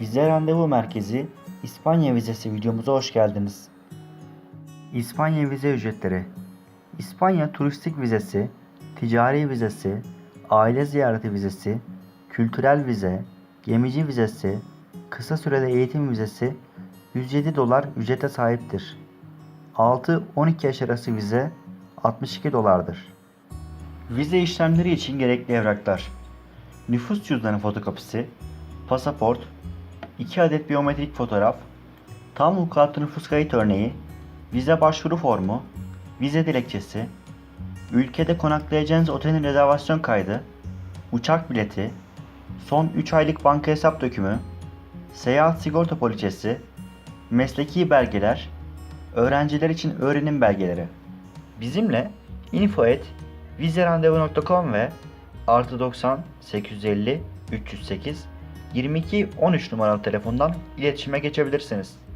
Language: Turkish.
Vize Randevu Merkezi İspanya vizesi videomuza hoş geldiniz. İspanya vize ücretleri İspanya turistik vizesi, ticari vizesi, aile ziyareti vizesi, kültürel vize, gemici vizesi, kısa süreli eğitim vizesi 107 dolar ücrete sahiptir. 6-12 yaş arası vize 62 dolardır. Vize işlemleri için gerekli evraklar Nüfus cüzdanı fotokopisi, pasaport, 2 adet biyometrik fotoğraf, tam vukuatlı nüfus kayıt örneği, vize başvuru formu, vize dilekçesi, ülkede konaklayacağınız otelin rezervasyon kaydı, uçak bileti, son 3 aylık banka hesap dökümü, seyahat sigorta poliçesi, mesleki belgeler, öğrenciler için öğrenim belgeleri. Bizimle info et vizerandevu.com ve artı 90 850 308 22 13 numaralı telefondan iletişime geçebilirsiniz.